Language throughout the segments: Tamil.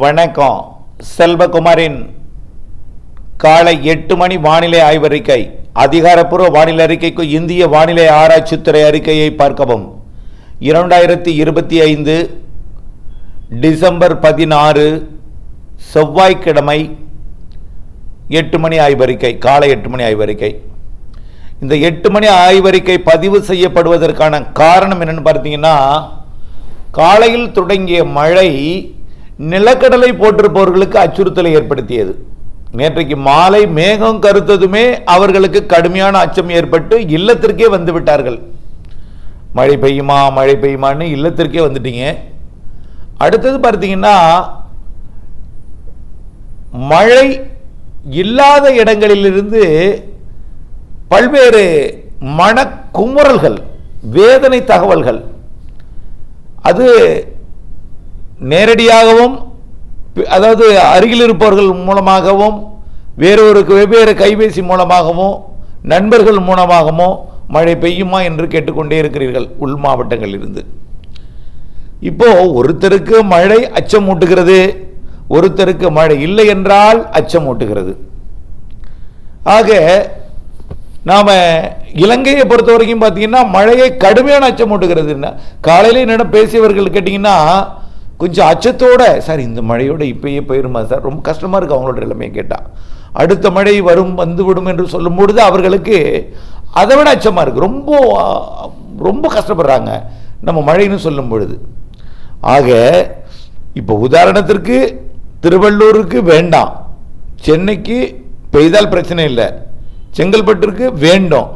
வணக்கம். செல்வகுமாரின் காலை எட்டு மணி வானிலை ஆய்வறிக்கை அதிகாரப்பூர்வ வானிலை அறிக்கைக்கு இந்திய வானிலை ஆராய்ச்சித்துறை அறிக்கையை பார்க்கவும். இரண்டாயிரத்தி இருபத்தி ஐந்து டிசம்பர் பதினாறு செவ்வாய்க்கிழமை எட்டு மணி ஆய்வறிக்கை காலை எட்டு மணி ஆய்வறிக்கை இந்த எட்டு மணி ஆய்வறிக்கை பதிவு செய்யப்படுவதற்கான காரணம் என்னென்னு பார்த்தீங்கன்னா காலையில் தொடங்கிய மழை நிலக்கடலை போட்டிருப்பவர்களுக்கு அச்சுறுத்தலை ஏற்படுத்தியது. நேற்றைக்கு மாலை மேகம் கருத்ததுமே அவர்களுக்கு கடுமையான அச்சம் ஏற்பட்டு இல்லத்திற்கே வந்து விட்டார்கள். மழை பெய்யுமா மழை பெய்யுமான்னு இல்லத்திற்கே வந்துட்டீங்க. அடுத்தது பார்த்தீங்கன்னா மழை இல்லாத இடங்களிலிருந்து பல்வேறு மனக்குமுறல்கள் வேதனை தகவல்கள். அது நேரடியாகவும் அதாவது அருகில் இருப்பவர்கள் மூலமாகவும் வேறொருக்கு வெவ்வேறு கைபேசி மூலமாகவும் நண்பர்கள் மூலமாகவும் மழை பெய்யுமா என்று கேட்டுக்கொண்டே இருக்கிறீர்கள் உள் மாவட்டங்களில் இருந்து இப்போ ஒருத்தருக்கு மழை அச்சமூட்டுகிறது ஒருத்தருக்கு மழை இல்லை என்றால் அச்சமூட்டுகிறது. ஆக நாம இலங்கையை பொறுத்த வரைக்கும் பார்த்தீங்கன்னா மழையை கடுமையான அச்சமூட்டுகிறது காலையில் என்னிடம் பேசியவர்கள் கேட்டிங்கன்னா கொஞ்சம் அச்சத்தோட சார் இந்த மழையோட இப்பயே போயிருமா சார்? ரொம்ப கஷ்டமா இருக்கு அவங்களோட நிலைமையை கேட்டா. அடுத்த மழை வரும் வந்துவிடும் என்று சொல்லும் பொழுது அவர்களுக்கு அதை விட அச்சமா இருக்கு. ரொம்ப ரொம்ப கஷ்டப்படுறாங்க நம்ம மழைன்னு சொல்லும் பொழுது. ஆக இப்போ உதாரணத்திற்கு திருவள்ளூருக்கு வேண்டாம். சென்னைக்கு பெய்தால் பிரச்சனை இல்லை. செங்கல்பட்டுக்கு வேண்டும்.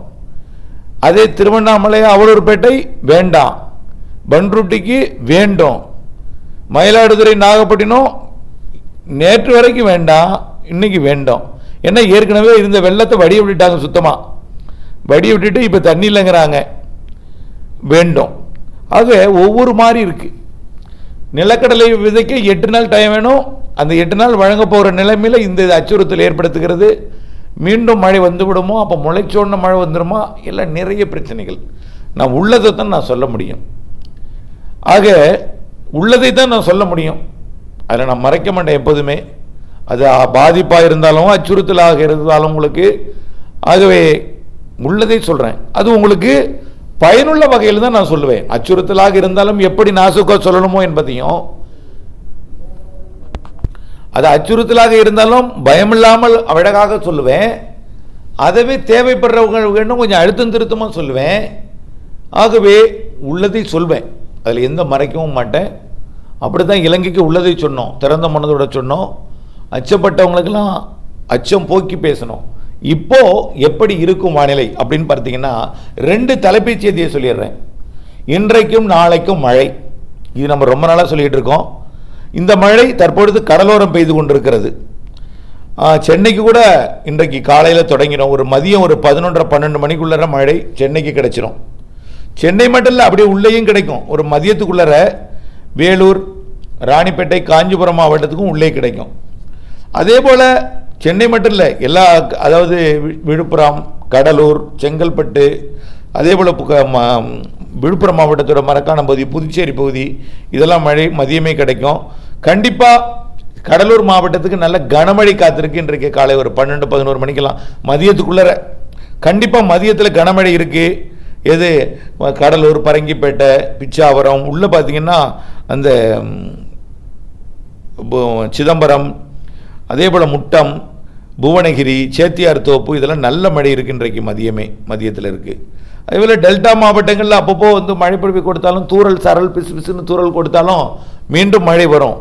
அதே திருவண்ணாமலை அவலூர்பேட்டை வேண்டாம். பன்ருட்டிக்கு வேண்டும். மயிலாடுதுறை நாகப்பட்டினம் நேற்று வரைக்கும் வேண்டாம் இன்னைக்கு வேண்டும். ஏன்னா ஏற்கனவே இருந்த வெள்ளத்தை வடிய விட்டுட்டாங்க சுத்தமாக வடிய விட்டுட்டு இப்போ தண்ணி இல்லைங்கிறாங்க. வேண்டும். ஆக ஒவ்வொரு மாதிரி இருக்குது நிலக்கடலை விதைக்க எட்டு நாள் டைம் வேணும். அந்த எட்டு நாள் வழங்க போகிற நிலைமையில இந்த அச்சுறுத்தல் ஏற்படுத்துகிறது. மீண்டும் மழை வந்து விடுமோ? அப்போ முளைச்சோன்ன மழை வந்துடுமா? எல்லாம் நிறைய பிரச்சனைகள். நான் உள்ளதை தான் நான் சொல்ல முடியும். ஆக உள்ளதை தான் நான் சொல்ல முடியும். அதில் நான் மறைக்க மாட்டேன் எப்போதுமே. அது பாதிப்பாக இருந்தாலும் அச்சுறுத்தலாக இருந்தாலும் உங்களுக்கு ஆகவே உள்ளதை சொல்கிறேன் அது உங்களுக்கு பயனுள்ள வகையில் தான் நான் சொல்லுவேன். அச்சுறுத்தலாக இருந்தாலும் எப்படி நாசுக்கா சொல்லணுமோ என்பதையும் அது அச்சுறுத்தலாக இருந்தாலும் பயமில்லாமல் அழகாக சொல்லுவேன். அதவே தேவைப்படுறவங்க வேணும் கொஞ்சம் அழுத்தம் திருத்தமாக சொல்லுவேன். ஆகவே உள்ளதை சொல்வேன். அதில் எந்த மறைக்கவும் மாட்டேன். அப்படி தான் இலங்கைக்கு உள்ளதை சொன்னோம் திறந்த மனதோட சொன்னோம். அச்சப்பட்டவங்களுக்கெல்லாம் அச்சம் போக்கி பேசணும். இப்போது எப்படி இருக்கும் வானிலை அப்படின்னு பார்த்தீங்கன்னா ரெண்டு தலைப்புச் செய்தியை சொல்லிடுறேன். இன்றைக்கும் நாளைக்கும் மழை. இது நம்ம ரொம்ப நாளாக சொல்லிகிட்டு இருக்கோம். இந்த மழை தற்பொழுது கடலோரம் பெய்து கொண்டிருக்கிறது. சென்னைக்கு கூட இன்றைக்கு காலையில் தொடங்கினோம் ஒரு மதியம் ஒரு பதினொன்றரை பன்னெண்டு மணிக்குள்ளே மழை சென்னைக்கு கிடச்சிரும். சென்னை மட்டும் இல்லை அப்படியே உள்ளேயும் கிடைக்கும். ஒரு மதியத்துக்குள்ளர வேலூர் ராணிப்பேட்டை காஞ்சிபுரம் மாவட்டத்துக்கும் உள்ளே கிடைக்கும். அதே போல் சென்னை மட்டும் இல்லை எல்லா அதாவது வி- விழுப்புரம் கடலூர் செங்கல்பட்டு அதே போல் விழுப்புரம் மாவட்டத்தோட மரக்கான பகுதி புதுச்சேரி பகுதி இதெல்லாம் மழை மதியமே கிடைக்கும். கண்டிப்பாக கடலூர் மாவட்டத்துக்கு நல்ல கனமழை காத்திருக்கு இன்றைக்கு காலை ஒரு பன்னெண்டு பதினோரு மணிக்கெல்லாம். மதியத்துக்குள்ளர கண்டிப்பாக மதியத்தில் கனமழை இருக்குது எது? கடலூர் பரங்கிப்பேட்டை பிச்சாவரம் உள்ளே பார்த்தீங்கன்னா அந்த சிதம்பரம் அதே போல் முட்டம் புவனகிரி சேத்தியார் தோப்பு இதெல்லாம் நல்ல மழை இருக்கு இன்றைக்கு மதியமே மதியத்தில் இருக்குது அதேபோல் டெல்டா மாவட்டங்களில் அப்பப்போ வந்து மழை பொழிவு கொடுத்தாலும் தூறல் சரல் பிசு பிசுன்னு தூரல் கொடுத்தாலும் மீண்டும் மழை வரும்.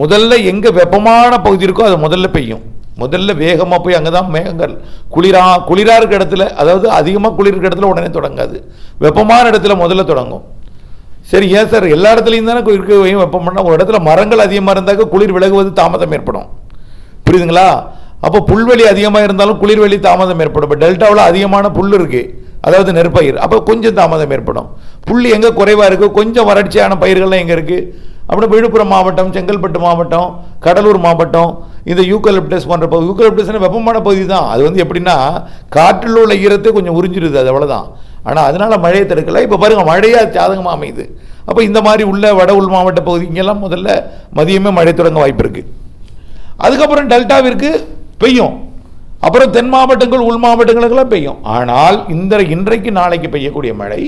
முதல்ல எங்கே வெப்பமான பகுதி இருக்கோ அது முதல்ல பெய்யும். முதல்ல வேகமாக போய் அங்கே தான் மேகங்கள் குளிரா குளிராக இருக்க இடத்துல அதாவது அதிகமாக குளிர் இருக்க இடத்துல உடனே தொடங்காது. வெப்பமான இடத்துல முதல்ல தொடங்கும். சரி ஏன் சார்? எல்லா இடத்துலையும் தானே இருக்க வெப்பம் பண்ணால் ஒரு இடத்துல மரங்கள் அதிகமாக இருந்தாக்க குளிர் விலகுவது தாமதம் ஏற்படும். புரியுதுங்களா? அப்போ புல்வெளி அதிகமாக இருந்தாலும் குளிர்வெளி தாமதம் ஏற்படும். இப்போ டெல்டாவில் அதிகமான புல் இருக்குது அதாவது நெற்பயிர். அப்போ கொஞ்சம் தாமதம் ஏற்படும். புல் எங்கே குறைவாக இருக்குது கொஞ்சம் வறட்சியான பயிர்கள்லாம் எங்கே இருக்குது அப்புறம் விழுப்புரம் மாவட்டம் செங்கல்பட்டு மாவட்டம் கடலூர் மாவட்டம் இந்த யூக்கலிப்டஸ் போன்ற பகுதி யூக்கலிப்டஸ்னா வெப்பமான பகுதி தான் அது வந்து எப்படின்னா காற்றில் உள்ள ஈரத்தை கொஞ்சம் உறிஞ்சிடுது அது அவ்வளோதான் ஆனால் அதனால் மழையை தடுக்கல. இப்போ பாருங்கள் மழையாக சாதகமாக அமையுது. அப்போ இந்த மாதிரி உள்ள வட உள் மாவட்ட பகுதி இங்கெல்லாம் முதல்ல மதியமே மழை தொடங்க வாய்ப்பு இருக்குது அதுக்கப்புறம் டெல்டாவிற்கு பெய்யும். அப்புறம் தென் மாவட்டங்கள் உள் மாவட்டங்களுக்கெல்லாம் பெய்யும். ஆனால் இந்த இன்றைக்கு நாளைக்கு பெய்யக்கூடிய மழை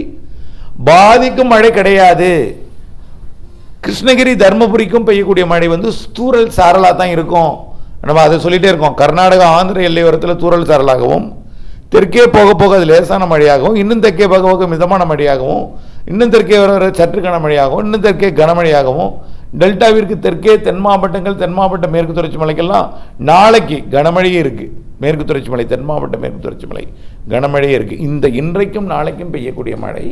பாதிக்கும் மழை கிடையாது. கிருஷ்ணகிரி தர்மபுரிக்கும் பெய்யக்கூடிய மழை வந்து தூரல் சாரலாக தான் இருக்கும். நம்ம அதை சொல்லிகிட்டே இருக்கோம். கர்நாடகா ஆந்திர எல்லையோரத்தில் தூரல் சாரலாகவும் தெற்கே போக போக அது லேசான மழையாகவும் இன்னும் தெற்கே போக போக மிதமான மழையாகவும் இன்னும் தெற்கே வர சற்று கனமழையாகவும் இன்னும் தெற்கே கனமழையாகவும் டெல்டாவிற்கு தெற்கே தென் மாவட்டங்கள் தென் மாவட்ட மேற்கு தொடர்ச்சி மலைக்கெல்லாம் நாளைக்கு கனமழையே இருக்குது மேற்கு தொடர்ச்சி மலை தென் மாவட்ட மேற்கு தொடர்ச்சி மலை கனமழையே இருக்குது இந்த இன்றைக்கும் நாளைக்கும் பெய்யக்கூடிய மழை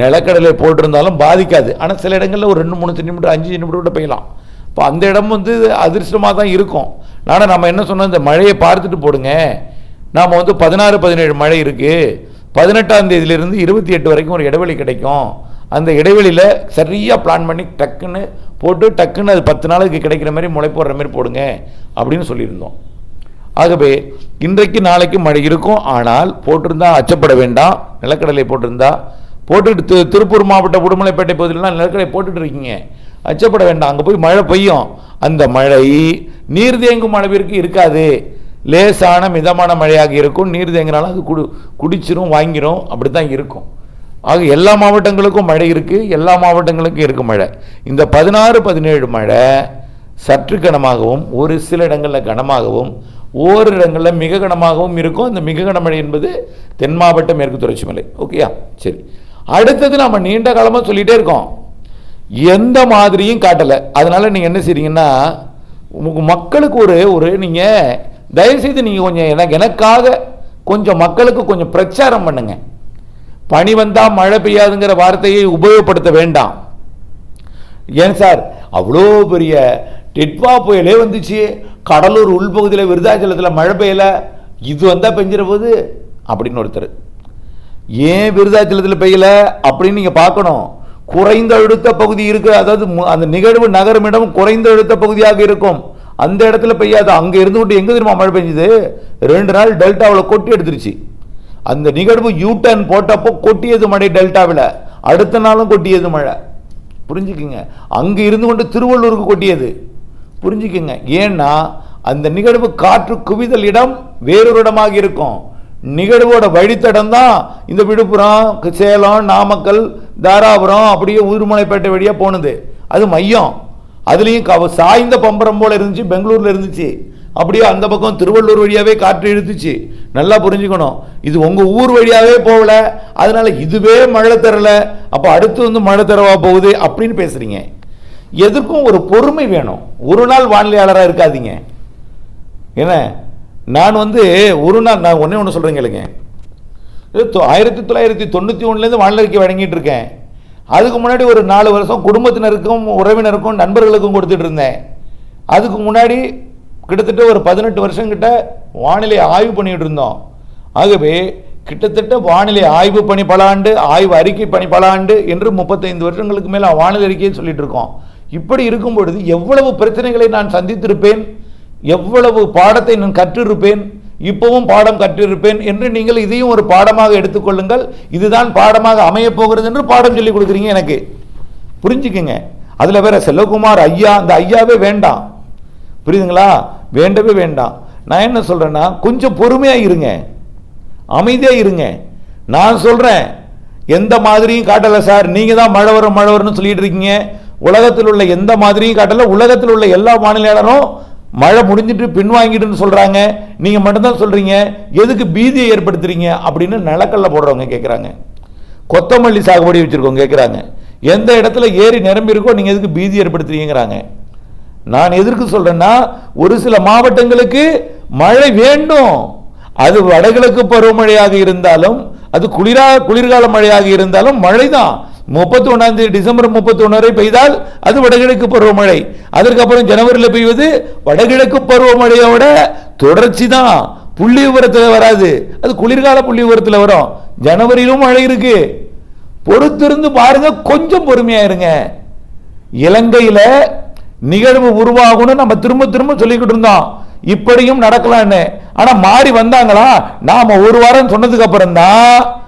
நிலக்கடலை போட்டிருந்தாலும் பாதிக்காது. ஆனால் சில இடங்களில் ஒரு ரெண்டு மூணு சென்டிமீட்டர் அஞ்சு சென்டிமீட்டர் கூட பெய்யலாம். இப்போ அந்த இடம் வந்து அதிர்ஷ்டமாக தான் இருக்கும். ஆனால் நம்ம என்ன சொன்னோம்? இந்த மழையை பார்த்துட்டு போடுங்க. நாம் வந்து பதினாறு பதினேழு மழை இருக்குது பதினெட்டாம் தேதியிலிருந்து இருபத்தி எட்டு வரைக்கும் ஒரு இடைவெளி கிடைக்கும். அந்த இடைவெளியில் சரியாக பிளான் பண்ணி டக்குன்னு போட்டு டக்குன்னு அது பத்து நாளுக்கு கிடைக்கிற மாதிரி முளை போடுற மாதிரி போடுங்க அப்படின்னு சொல்லியிருந்தோம். ஆகவே இன்றைக்கு நாளைக்கு மழை இருக்கும். ஆனால் போட்டிருந்தா அச்சப்பட வேண்டாம். நிலக்கடலை போட்டிருந்தா போட்டுட்டு திரு திருப்பூர் மாவட்ட உடுமலைப்பேட்டை பகுதியிலலாம் நிலக்கடை போட்டுட்டு இருக்கீங்க. அச்சப்பட வேண்டாம். அங்கே போய் மழை பெய்யும். அந்த மழை நீர் தேங்கும் அளவிற்கு இருக்காது. லேசான மிதமான மழையாக இருக்கும். நீர் தேங்கினாலும் அது குடு குடிச்சிரும் வாங்கிரும். அப்படி தான் இருக்கும். ஆக எல்லா மாவட்டங்களுக்கும் மழை இருக்குது எல்லா மாவட்டங்களுக்கும் இருக்குது மழை. இந்த பதினாறு பதினேழு மழை சற்று கனமாகவும் ஒரு சில இடங்களில் கனமாகவும் ஓரிரு இடங்களில் மிக கனமாகவும் இருக்கும். அந்த மிக கனமழை என்பது தென் மாவட்ட மேற்கு தொடர்ச்சி மலை. ஓகேயா? சரி. அடுத்தது நம்ம நீண்ட காலமாக சொல்லிகிட்டே இருக்கோம். எந்த மாதிரியும் காட்டலை. அதனால் நீங்கள் என்ன செய்றீங்கன்னா உங்க மக்களுக்கு ஒரு ஒரு நீங்கள் தயவுசெய்து நீங்கள் கொஞ்சம் எனக்கு எனக்காக கொஞ்சம் மக்களுக்கு கொஞ்சம் பிரச்சாரம் பண்ணுங்கள் பனி வந்தால் மழை பெய்யாதுங்கிற வார்த்தையை உபயோகப்படுத்த வேண்டாம். ஏன் சார்? அவ்வளோ பெரிய டிட்வா புயலே வந்துச்சு. கடலூர் உள்பகுதியில் விருதாச்சலத்தில் மழை பெய்யலை. இது வந்தால் பெஞ்சிட போகுது அப்படின்னு ஒருத்தர். ஏன் விருதாச்சலத்தில் பெய்யல? அப்படின்னு நீங்கள் பார்க்கணும். குறைந்த அழுத்த பகுதி இருக்கு அதாவது அந்த நிகழ்வு நகரும் இடம் குறைந்த அழுத்த பகுதியாக இருக்கும். அந்த இடத்துல பெய்யாது. அங்கே இருந்து விட்டு எங்கே தெரியுமா மழை பெஞ்சுது? ரெண்டு நாள் டெல்டாவில் கொட்டி எடுத்துருச்சு. அந்த நிகழ்வு யூ போட்டப்போ கொட்டியது மழை டெல்டாவில். அடுத்த நாளும் கொட்டியது மழை. புரிஞ்சுக்குங்க. அங்கே இருந்து கொண்டு திருவள்ளூருக்கு கொட்டியது. புரிஞ்சுக்குங்க. ஏன்னா அந்த நிகழ்வு காற்று குவிதல் இடம் வேறொரு இடமாக இருக்கும். நிகழ்வோட வழித்தடம் தான் இந்த விழுப்புரம் சேலம் நாமக்கல் தாராபுரம் அப்படியே உயிர்மலைப்பேட்டை வழியாக போனது. அது மையம். அதுலேயும் க சாய்ந்த பம்பரம் போல் இருந்துச்சு பெங்களூரில் இருந்துச்சு. அப்படியே அந்த பக்கம் திருவள்ளூர் வழியாகவே காற்று இழுத்துச்சு. நல்லா புரிஞ்சுக்கணும். இது உங்கள் ஊர் வழியாகவே போகல. அதனால் இதுவே மழை தரல. அப்போ அடுத்து வந்து மழை தரவா போகுது அப்படின்னு பேசுகிறீங்க எதற்கும் ஒரு பொறுமை வேணும். ஒரு நாள் வானிலையாளராக இருக்காதீங்க. என்ன? நான் வந்து ஒரு நாள் நான் ஒன்றே ஒன்று சொல்கிறேங்க இல்லைங்க தொ- ஆயிரத்தி தொள்ளாயிரத்தி தொண்ணூற்றி ஒன்றுலேருந்து வானிலை வழங்கிட்டு இருக்கேன் அதுக்கு முன்னாடி ஒரு நாலு வருஷம் குடும்பத்தினருக்கும் உறவினருக்கும் நண்பர்களுக்கும் கொடுத்துட்டு இருந்தேன் அதுக்கு முன்னாடி கிட்டத்தட்ட ஒரு பதினெட்டு வருஷம் கிட்ட வானிலை ஆய்வு பண்ணிட்டு இருந்தோம் ஆகவே கிட்டத்தட்ட வானிலை ஆய்வு பணி பல ஆண்டு ஆய்வு அறிக்கை பணி பல ஆண்டு என்று முப்பத்தைந்து வருஷங்களுக்கு மேலே வானிலை அறிக்கையை சொல்லிட்டு இருக்கோம் இப்படி இருக்கும் பொழுது எவ்வளவு பிரச்சனைகளை நான் சந்தித்திருப்பேன்? எவ்வளவு பாடத்தை நான் கற்றிருப்பேன் இப்பவும் பாடம் கற்றிருப்பேன் என்று நீங்கள் இதையும் ஒரு பாடமாக எடுத்துக்கொள்ளுங்கள். இதுதான் பாடமாக அமையப் போகிறது என்று பாடம் சொல்லி கொடுக்குறீங்க எனக்கு. புரிஞ்சுக்குங்க. அதில் வேற செல்வகுமார் ஐயா அந்த ஐயாவே வேண்டாம். புரியுதுங்களா? வேண்டவே வேண்டாம். நான் என்ன சொல்கிறேன்னா கொஞ்சம் பொறுமையாக இருங்க. அமைதியாக இருங்க. நான் சொல்கிறேன் எந்த மாதிரியும் காட்டலை சார். நீங்கள் தான் மழை வரும் மழை வரும்னு சொல்லிட்டு இருக்கீங்க. உலகத்தில் உள்ள எந்த மாதிரியும் காட்டலை. உலகத்தில் உள்ள எல்லா மாநிலரும் மழை முடிஞ்சிட்டு பின்வாங்கிட்டுன்னு சொல்கிறாங்க நீங்கள் மட்டும்தான் சொல்கிறீங்க எதுக்கு பீதியை ஏற்படுத்துறீங்க? அப்படின்னு நிலக்கல்ல போடுறவங்க கேட்குறாங்க கொத்தமல்லி சாகுபடி வச்சுருக்கோங்க கேட்குறாங்க எந்த இடத்துல ஏரி நிரம்பி இருக்கோ நீங்கள் எதுக்கு பீதி ஏற்படுத்துறீங்கிறாங்க நான் எதற்கு சொல்கிறேன்னா ஒரு சில மாவட்டங்களுக்கு மழை வேண்டும். அது வடகிழக்கு பருவமழையாக இருந்தாலும் அது குளிரா குளிர்கால மழையாக இருந்தாலும் மழை தான் முப்பத்தி ஒன்றாம் தேதி டிசம்பர் முப்பத்தி ஒன்று வரை பெய்தால் அது வடகிழக்கு பருவமழை. அதற்கப்புறம் ஜனவரியில் பெய்வது வடகிழக்கு பருவமழையோட தொடர்ச்சி தான். புள்ளி விவரத்தில் வராது. அது குளிர்கால புள்ளி விவரத்தில் வரும். ஜனவரியிலும் மழை இருக்கு. பொறுத்திருந்து பாருங்க கொஞ்சம் பொறுமையா இருங்க. இலங்கையில நிகழ்வு உருவாகும்னு நம்ம திரும்ப திரும்ப சொல்லிக்கிட்டு இருந்தோம். இப்படியும் நடக்கலாம்னு. ஆனா மாறி வந்தாங்களா? நாம ஒரு வாரம் சொன்னதுக்கு அப்புறம் தான்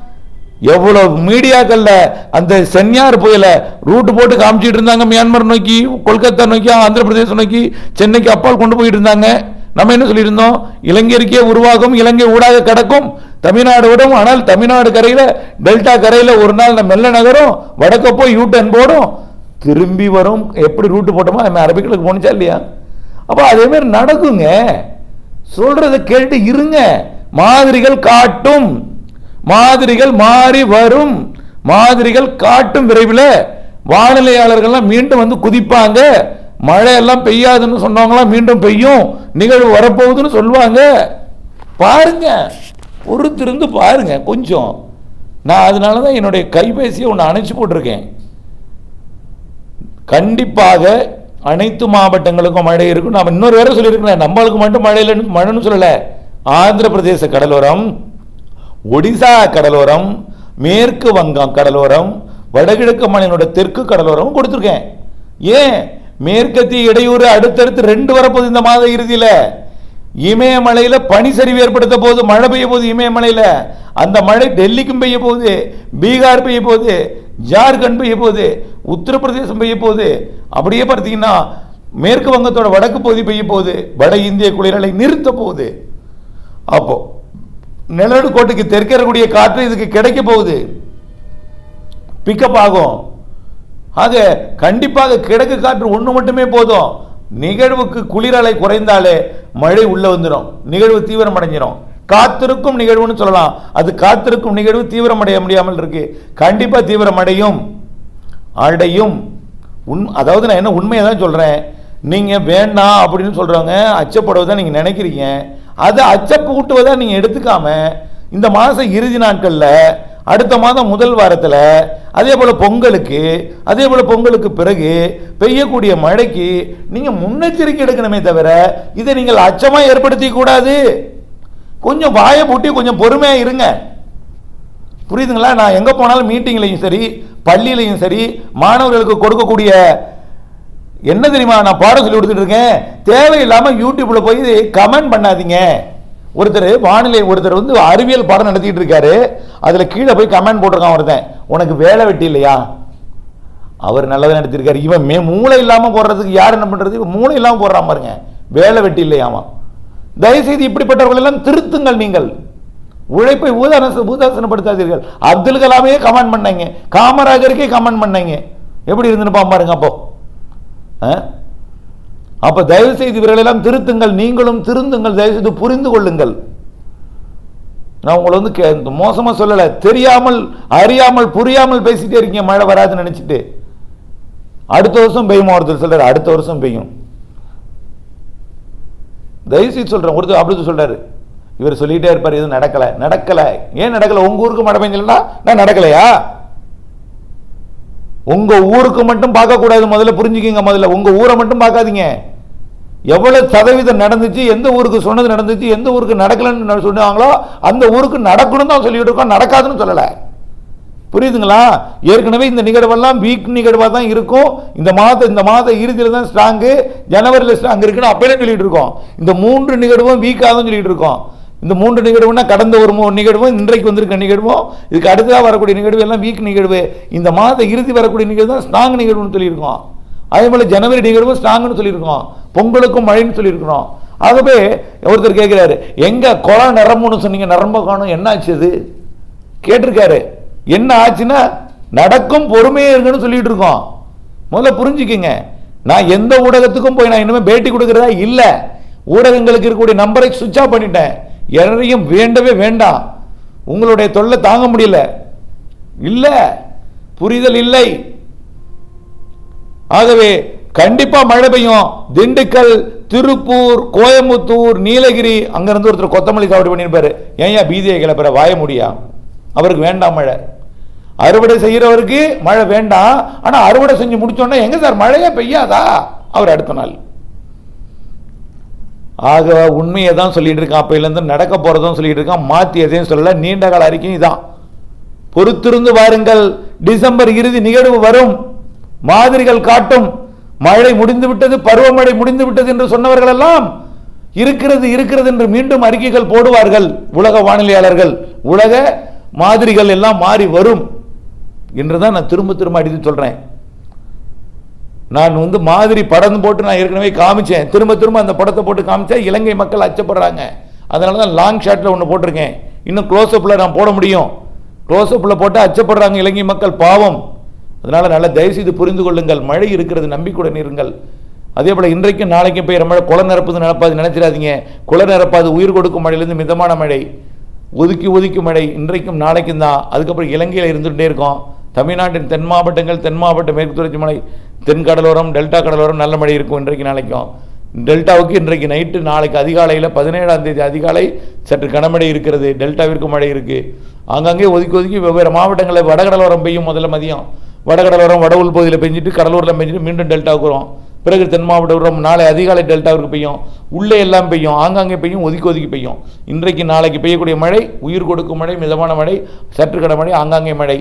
எவ்வளோ மீடியாக்கள்ல அந்த சென்னியார் புயல ரூட் போட்டு காமிச்சிட்டு இருந்தாங்க மியான்மர் நோக்கி கொல்கத்தா நோக்கி ஆந்திர பிரதேசம் நோக்கி சென்னைக்கு அப்பால் கொண்டு போயிட்டு இருந்தாங்க. நம்ம என்ன சொல்லியிருந்தோம்? இலங்கைக்கே உருவாகும் இலங்கை ஊடாக கிடக்கும். தமிழ்நாடு விடும் ஆனால் தமிழ்நாடு கரையில டெல்டா கரையில ஒரு நாள் நம்ம மெல்ல நகரும் வடக்க போய் யூ டர்ன் போடும். திரும்பி வரும் எப்படி ரூட்டு போட்டோமோ நம்ம அரபிக்கலுக்கு போனிச்சா இல்லையா? அப்போ அதே மாதிரி நடக்குங்க. சொல்றதை கேட்டு இருங்க. மாதிரிகள் காட்டும். மாதிரிகள் மாறி வரும். மாதிரிகள் காட்டும் விரைவில் வானிலையாளர்கள்லாம் மீண்டும் வந்து குதிப்பாங்க. மழையெல்லாம் பெய்யாதுன்னு சொன்னவங்களாம் மீண்டும் பெய்யும். நிகழ்வு வரப்போகுதுன்னு சொல்லுவாங்க. பாருங்க. பொறுத்திருந்து பாருங்க. கொஞ்சம். நான் அதனால தான் என்னுடைய கைபேசியை ஒன்று அணைச்சு போட்டிருக்கேன். கண்டிப்பாக அனைத்து மாவட்டங்களுக்கும் மழை இருக்கும் நான் இன்னொரு வேற சொல்லியிருக்கிறேன். நம்மளுக்கு மட்டும் மழை இல்லைன்னு மழைன்னு சொல்லலை. ஆந்திர பிரதேச கடலோரம் ஒடிசா கடலோரம் மேற்கு வங்கம் கடலோரம் வடகிழக்கு மாநிலோட தெற்கு கடலோரம் கொடுத்துருக்கேன். ஏன்? மேற்கத்திய இடையூறு அடுத்தடுத்து ரெண்டு வரப்போகுது இந்த மாத இறுதியில். இமயமலையில் பனி சரிவு ஏற்படுத்த போகுது மழை பெய்ய போகுது இமயமலையில். அந்த மழை டெல்லிக்கும் பெய்ய போகுது பீகார் பெய்ய போகுது ஜார்க்கண்ட் பெய்ய போகுது உத்தரப்பிரதேசம் பெய்ய போகுது. அப்படியே பார்த்தீங்கன்னா மேற்கு வங்கத்தோட வடக்கு பகுதி பெய்ய போகுது வட இந்திய குளிரலை நிறுத்த போகுது. அப்போது நிலநடு கோட்டுக்கு தெற்கே இருக்கக்கூடிய காற்று இதுக்கு கிடைக்க போகுது. பிக்கப் ஆகும். ஆக கண்டிப்பாக கிழக்கு காற்று ஒன்று மட்டுமே போதும். நிகழ்வுக்கு குளிரலை குறைந்தாலே மழை உள்ள வந்துடும் நிகழ்வு தீவிரமடைஞ்சிரும். காத்திருக்கும் நிகழ்வுன்னு சொல்லலாம். அது காத்திருக்கும் நிகழ்வு தீவிரமடைய முடியாமல் இருக்கு. கண்டிப்பாக தீவிரமடையும். அடையும். உண் அதாவது நான் என்ன உண்மையை தான் சொல்கிறேன் நீங்கள் வேண்டாம் அப்படின்னு சொல்கிறவங்க அச்சப்படுவதை நீங்கள் நினைக்கிறீங்க. அதை அச்சப்பூட்டுவதை நீங்கள் எடுத்துக்காம இந்த மாதம் இறுதி நாட்களில் அடுத்த மாதம் முதல் வாரத்தில் அதே போல் பொங்கலுக்கு அதே போல் பொங்கலுக்கு பிறகு பெய்யக்கூடிய மழைக்கு நீங்கள் முன்னெச்சரிக்கை எடுக்கணுமே தவிர இதை நீங்கள் அச்சமாக ஏற்படுத்தி கூடாது. கொஞ்சம் வாயை பூட்டி கொஞ்சம் பொறுமையாக இருங்க. புரியுதுங்களா? நான் எங்கே போனாலும் மீட்டிங்லையும் சரி பள்ளியிலையும் சரி மாணவர்களுக்கு கொடுக்கக்கூடிய என்ன தெரியுமா நான் பாடம் சொல்லி கொடுத்துட்டு இருக்கேன்? தேவையில்லாமல் யூடியூப்ல போய் கமெண்ட் பண்ணாதீங்க. ஒருத்தர் வானிலை ஒருத்தர் வந்து அறிவியல் பாடம் நடத்திட்டு இருக்காரு. அதுல கீழே போய் கமெண்ட் போட்டிருக்கான் ஒருத்தன். உனக்கு வேலை வெட்டி இல்லையா? அவர் நல்லதாக நடத்திருக்காரு. இவன் மே மூளை இல்லாமல் போடுறதுக்கு யார் என்ன பண்றது? இவன் மூளை இல்லாமல் போடுறான் பாருங்க. வேலை வெட்டி இல்லையாமா தயவுசெய்து இப்படிப்பட்டவர்கள் எல்லாம் திருத்துங்கள் நீங்கள். உழைப்பை ஊதாச ஊதாசனப்படுத்தாதீர்கள். அப்துல் கலாமே கமெண்ட் பண்ணாங்க. காமராஜருக்கே கமெண்ட் பண்ணாங்க. எப்படி இருந்துன்னு பாருங்க அப்போ. அப்ப தயவு செய்து இவர்களெல்லாம் திருத்துங்கள் நீங்களும் திருந்துங்கள் தயவு செய்து புரிந்து கொள்ளுங்கள். நான் உங்களை வந்து கே- மோசமா சொல்லலை. தெரியாமல் அறியாமல் புரியாமல் பேசிட்டே இருக்கீங்க மழை வராதுன்னு நினைச்சிட்டு. அடுத்த வருஷம் பெய்யும் ஒருத்தர் சொல்றாரு அடுத்த வருஷம் பெய்யும். தயவு செய்து சொல்றேன் ஒருத்தர் அப்படி சொல்றாரு. இவர் சொல்லிகிட்டே இருப்பார் எதுவும் நடக்கலை. நடக்கலை. ஏன் நடக்கலை? உங்கள் ஊருக்கு மழை பெஞ்சலன்னா நான் நடக்கலையா? உங்க ஊருக்கு மட்டும் பார்க்கக்கூடாது முதல்ல புரிஞ்சுக்கிங்க முதல்ல. உங்க ஊரை மட்டும் பார்க்காதீங்க. எவ்வளவு சதவீதம் நடந்துச்சு எந்த ஊருக்கு சொன்னது நடந்துச்சு எந்த ஊருக்கு நடக்கலன்னு சொன்னாங்களோ அந்த ஊருக்கு நடக்கணும் தான் சொல்லிட்டு இருக்கோம் நடக்காதுன்னு சொல்லல. புரியுதுங்களா? ஏற்கனவே இந்த நிகழ்வெல்லாம் வீக் நிகழ்வாக தான் இருக்கும். இந்த மாத இந்த மாத இறுதியில் தான் ஸ்ட்ராங்கு ஜனவரியில் ஸ்ட்ராங் இருக்குன்னு அப்பயே சொல்லிட்டு இருக்கோம் இந்த மூன்று நிகழ்வும் வீக்காக தான் சொல்லிட்டு இருக்கோம் இந்த மூன்று நிகழ்வுனா கடந்த ஒரு மூ- நிகழ்வும் இன்றைக்கு வந்திருக்க நிகழ்வும் இதுக்கு அடுத்ததாக வரக்கூடிய நிகழ்வு எல்லாம் வீக் நிகழ்வு. இந்த மாத இறுதி வரக்கூடிய நிகழ்வு தான் ஸ்ட்ராங் நிகழ்வுன்னு சொல்லியிருக்கோம். அதே போல ஜனவரி நிகழ்வு ஸ்ட்ராங்னு சொல்லியிருக்கோம். பொங்கலுக்கும் மழைன்னு சொல்லியிருக்கிறோம். ஆகவே ஒருத்தர் கேட்கிறாரு எங்க குளம் நிரம்புன்னு சொன்னீங்க நிரம்ப காணும். என்ன ஆச்சு அது? கேட்டிருக்காரு என்ன ஆச்சுன்னா நடக்கும் பொறுமையே இருக்குன்னு சொல்லிட்டு இருக்கோம். முதல்ல புரிஞ்சுக்கிங்க. நான் எந்த ஊடகத்துக்கும் போய் நான் இன்னுமே பேட்டி கொடுக்கறதா இல்லை. ஊடகங்களுக்கு இருக்கக்கூடிய நம்பரை சுவிட்ச் ஆஃப் பண்ணிட்டேன். யாரையும் வேண்டவே வேண்டாம் உங்களுடைய தொல்லை தாங்க முடியல. இல்லை புரிதல் இல்லை. ஆகவே கண்டிப்பா மழை பெய்யும். திண்டுக்கல் திருப்பூர் கோயம்புத்தூர் நீலகிரி அங்கிருந்து ஒருத்தர் கொத்தமல்லி சாப்பிட்டு பண்ணியிருப்பாரு. ஏன் பீதியை கிளப்புற? வாய முடியா? அவருக்கு வேண்டாம் மழை. அறுவடை செய்கிறவருக்கு மழை வேண்டாம். ஆனால் அறுவடை செஞ்சு முடிச்சோன்னா எங்க சார் மழையே பெய்யாதா? அவர் அடுத்த நாள். ஆக உண்மையை தான் சொல்லிட்டு இருக்கான். அப்பையிலேருந்து நடக்க போகிறதும் சொல்லிட்டு இருக்கான். மாற்றி எதையும் சொல்லல. நீண்ட கால அறிக்கையும் இதான். பொறுத்திருந்து வாருங்கள். டிசம்பர் இறுதி நிகழ்வு வரும். மாதிரிகள் காட்டும். மழை முடிந்து விட்டது பருவமழை முடிந்து விட்டது என்று சொன்னவர்கள் எல்லாம் இருக்கிறது இருக்கிறது என்று மீண்டும் அறிக்கைகள் போடுவார்கள். உலக வானிலையாளர்கள் உலக மாதிரிகள் எல்லாம் மாறி வரும். என்று தான் நான் திரும்ப திரும்ப அடித்து சொல்றேன். நான் வந்து மாதிரி படம் போட்டு நான் ஏற்கனவே காமிச்சேன். திரும்ப திரும்ப அந்த படத்தை போட்டு காமிச்சா இலங்கை மக்கள் அச்சப்படுறாங்க. அதனால தான் லாங் ஷாட்டில் ஒன்று போட்டிருக்கேன். இன்னும் க்ளோஸ்அப்பில் நான் போட முடியும். க்ளோஸ்அப்பில் போட்டால் அச்சப்படுறாங்க இலங்கை மக்கள் பாவம். அதனால் நல்லா தயவுசெய்து புரிந்து கொள்ளுங்கள். மழை இருக்கிறது நம்பிக்கையுடன் இருங்கள். அதே போல் இன்றைக்கும் நாளைக்கும் பெய்கிற மழை குளம் நிரப்புது நினப்பாது நினைச்சிடாதீங்க. குளம் நிரப்பாது உயிர் கொடுக்கும் மழையிலேருந்து மிதமான மழை. ஒதுக்கி ஒதுக்கி மழை. இன்றைக்கும் நாளைக்கும் தான். அதுக்கப்புறம் இலங்கையில் இருந்துகிட்டே இருக்கோம். தமிழ்நாட்டின் தென் மாவட்டங்கள் தென் மாவட்ட மேற்கு தொடர்ச்சி மலை தென் கடலோரம் டெல்டா கடலோரம் நல்ல மழை இருக்கும் இன்றைக்கு நாளைக்கும். டெல்டாவுக்கு இன்றைக்கு நைட்டு நாளைக்கு அதிகாலையில் பதினேழாம் தேதி அதிகாலை சற்று கனமழை இருக்கிறது. டெல்டாவிற்கு மழை இருக்குது ஆங்காங்கே ஒதுக்கி ஒதுக்கி வெவ்வேறு மாவட்டங்களில் வடகடலோரம் பெய்யும் முதல்ல மதியம். வடகடலோரம் வட உள் பகுதியில் பெஞ்சிட்டு கடலூரில் பெஞ்சிட்டு மீண்டும் டெல்டாவுக்கு வரும். பிறகு தென் மாவட்டம் நாளை அதிகாலை டெல்டாவிற்கு பெய்யும். உள்ளே எல்லாம் பெய்யும். ஆங்காங்கே பெய்யும் ஒதுக்கி ஒதுக்கி பெய்யும். இன்றைக்கு நாளைக்கு பெய்யக்கூடிய மழை உயிர் கொடுக்கும் மழை மிதமான மழை சற்று கனமழை ஆங்காங்கே மழை.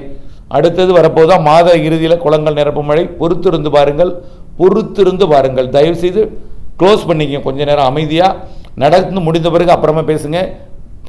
அடுத்தது வரப்போதான் மாத இறுதியில் குளங்கள் நிரப்பும் மழை பொறுத்திருந்து பாருங்கள். பொறுத்திருந்து பாருங்கள். தயவுசெய்து க்ளோஸ் பண்ணிக்கங்க. கொஞ்ச நேரம் அமைதியாக நடந்து முடிந்த பிறகு அப்புறமா பேசுங்க.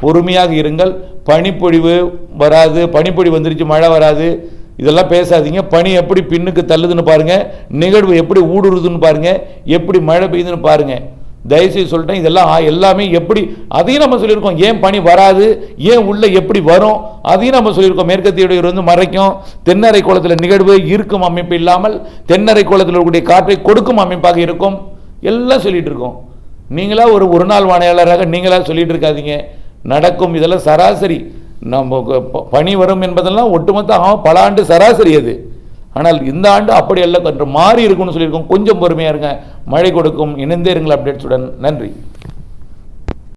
பொறுமையாக இருங்கள். பனிப்பொழிவு வராது. பனிப்பொழிவு வந்துருச்சு மழை வராது. இதெல்லாம் பேசாதீங்க. பனி எப்படி பின்னுக்கு தள்ளுதுன்னு பாருங்கள் நிகழ்வு எப்படி ஊடுருதுன்னு பாருங்கள் எப்படி மழை பெய்யுதுன்னு பாருங்கள் தயவுசெய்து சொல்லிட்டேன் இதெல்லாம் ஆ- எல்லாமே எப்படி அதையும் நம்ம சொல்லியிருக்கோம். ஏன் பனி வராது? ஏன் உள்ள எப்படி வரும்? அதையும் நம்ம சொல்லியிருக்கோம். மேற்கத்திய வந்து மறைக்கும். தென்னரை குளத்தில் நிகழ்வு இருக்கும் அமைப்பு இல்லாமல் தென்னரை குளத்தில் இருக்கக்கூடிய காற்றை கொடுக்கும் அமைப்பாக இருக்கும். எல்லாம் சொல்லிட்டு இருக்கோம் நீங்களா ஒரு ஒரு நாள் வானிலையாளராக நீங்களா சொல்லிட்டு இருக்காதீங்க நடக்கும் இதெல்லாம் சராசரி. நம்ம பணி பனி வரும் என்பதெல்லாம் ஒட்டுமொத்த ஆகும் பல ஆண்டு சராசரி அது. ஆனால் இந்த ஆண்டு அப்படி அல்ல கொஞ்சம் மாறி இருக்கும்னு சொல்லியிருக்கோம். கொஞ்சம் பொறுமையா இருங்க. மழை கொடுக்கும். இணைந்தே இருங்கள். அப்டேட்ஸுடன் நன்றி.